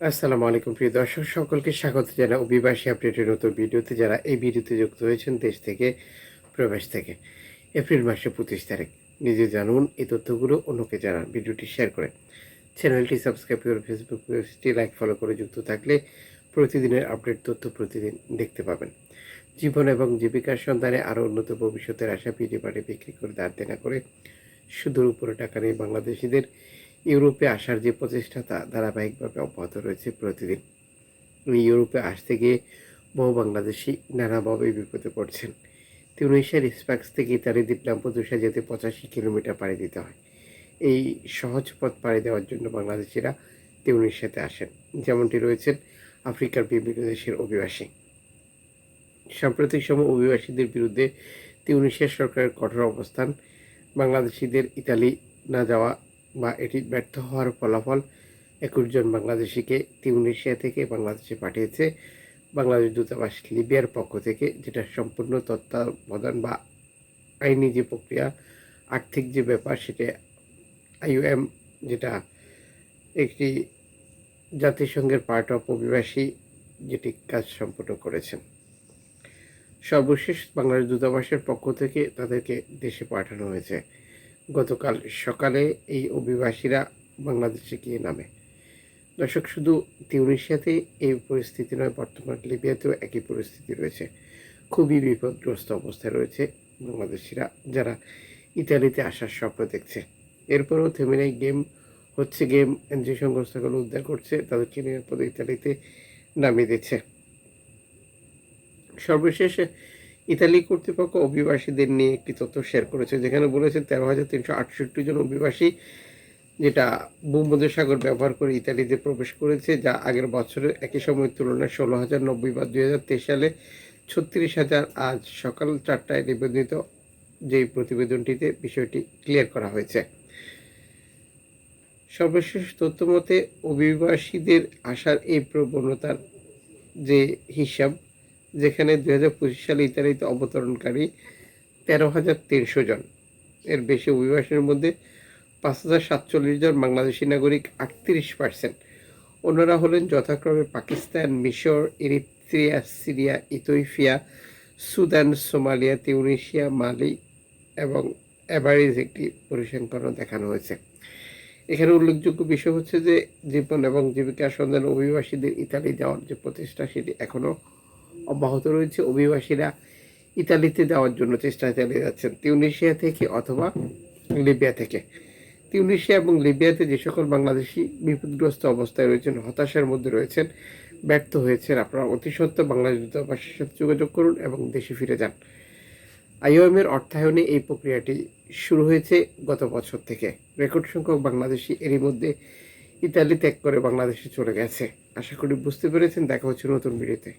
আসসালামু আলাইকুম, প্রিয় দর্শক, সকলকে স্বাগত জানা অভিবাসী আপডেটের নতুন ভিডিওতে। যারা এই ভিডিওতে যুক্ত হয়েছেন দেশ থেকে প্রবেশ থেকে, এপ্রিল মাসে পঁচিশ তারিখ, নিজে জানুন এই তথ্যগুলো, অন্যকে জানান, ভিডিওটি শেয়ার করে। চ্যানেলটি সাবস্ক্রাইব করে ফেসবুক পেজটি লাইক, ফলো করে যুক্ত থাকলে প্রতিদিনের আপডেট তথ্য প্রতিদিন দেখতে পাবেন। জীবন এবং জীবিকার সন্ধানে আরও উন্নত ভবিষ্যতের আশা পিটি পাটি বিক্রি করে দাঁড় দেনা করে সুদূর উপরে টাকা নিয়ে বাংলাদেশিদের ইউরোপে আসার যে প্রচেষ্টা তা ধারাবাহিকভাবে অব্যাহত রয়েছে প্রতিদিন। ইউরোপে আসতে গিয়ে বহু বাংলাদেশি নানাভাবে বিপদে পড়ছেন। তিউনিশিয়ার স্পাক্স থেকে ইতালি দ্বীপ লাম্পদুসা যেতে পঁচাশি কিলোমিটার পাড়ি দিতে হয়। এই সহজ পথ পাড়ি দেওয়ার জন্য বাংলাদেশিরা তিউনিশিয়াতে আসেন। যেমনটি রয়েছেন আফ্রিকার বিভিন্ন দেশের অভিবাসী। সাম্প্রতিক সময় অভিবাসীদের বিরুদ্ধে তিউনিশিয়া সরকারের কঠোর অবস্থান, বাংলাদেশিদের ইতালি না যাওয়া বা এটি ব্যর্থ হওয়ার ফলাফল একুশ জন বাংলাদেশিকে তিউনিশিয়া থেকে বাংলাদেশে পাঠিয়েছে। বাংলাদেশ দূতাবাস লিবিয়ার পক্ষ থেকে যেটা সম্পূর্ণ তত্ত্বাবধান বা আইনি যে প্রক্রিয়া, আর্থিক যে ব্যাপার সেটা আইওএম যেটা একটি জাতিসংঘের পার্ট অফ অভিবাসী যেটি কাজ সম্পন্ন করেছেন। সর্বশেষ বাংলাদেশ দূতাবাসের পক্ষ থেকে তাদেরকে দেশে পাঠানো হয়েছে। গতকাল সকালে এই অভিবাসীরা বাংলাদেশে গিয়ে নামে। দর্শক, শুধু তিউনিশিয়াতে এই পরিস্থিতি নয়, বর্তমান লিবিয়াতেও একই পরিস্থিতি রয়েছে। খুবই বিপদগ্রস্ত অবস্থায় রয়েছে বাংলাদেশিরা, যারা ইতালিতে আসার স্বপ্ন দেখছে। এরপরও থেমে নেই গেম, হচ্ছে গেম যে সংস্থাগুলো উদ্ধার করছে তাদেরকে নিরাপদে ইতালিতে নামিয়ে দিচ্ছে। সর্বশেষ ইতালি কর্তৃপক্ষ অভিবাসীদের নিয়ে একটি তথ্য শেয়ার করেছে, যেখানে বলেছে তেরো হাজার তিনশো আটষট্টি জন অভিবাসী, যেটা ভূমধ্যসাগর ব্যবহার করে ইতালিতে প্রবেশ করেছে, যা আগের বছরের একই সময়ের তুলনায় ষোলো হাজার নব্বই বা দুই হাজার তেইশ সালে ছত্রিশ হাজার আজ সকাল চারটায় নিবেদিত যে প্রতিবেদনটিতে বিষয়টি ক্লিয়ার করা হয়েছে। সর্বশেষ তথ্য মতে, অভিবাসীদের আসার এই প্রবণতার যে হিসাব যেখানে দুই হাজার পঁচিশ সালে ইতালিতে অবতরণকারী তেরো হাজার তিনশো জন। এর বেশি অভিবাসীর মধ্যে পাঁচ হাজার সাতচল্লিশ জন বাংলাদেশি নাগরিক আটত্রিশ পার্সেন্ট অন্যরা হলেন যথাক্রমে পাকিস্তান, মিশর Eritrea Syria Ethiopia Sudan, Somalia Tunisia Mali এবং অ্যাভারেজ একটি পরিসংখ্যানও দেখানো হয়েছে। এখানে উল্লেখযোগ্য বিষয় হচ্ছে যে জীবন এবং জীবিকার সন্ধান অভিবাসীদের ইতালি যাওয়ার যে প্রচেষ্টা সেটি এখনও অব্যাহত রয়েছে। অভিবাসীরা ইতালিতে যাওয়ার জন্য চেষ্টা চালিয়ে যাচ্ছেন। তিউনিশিয়া থেকে অথবা লিবিয়া থেকে। তিউনিশিয়া এবং লিবিয়াতে যে সকল বাংলাদেশি বিপদগ্রস্ত অবস্থায় রয়েছেন, হতাশার মধ্যে রয়েছেন, ব্যর্থ হয়েছেন আপনারা অতি সত্ত্বর বাংলাদেশ দূতাবাসের সাথে যোগাযোগ করুন এবং দেশে ফিরে যান। আইওএমের অর্থায়নে এই প্রক্রিয়াটি শুরু হয়েছে গত বছর থেকে। রেকর্ড সংখ্যক বাংলাদেশি এরই মধ্যে ইতালি ত্যাগ করে বাংলাদেশে চলে গেছে। আশা করি বুঝতে পেরেছেন। দেখা হচ্ছে নতুন ভিডিওতে।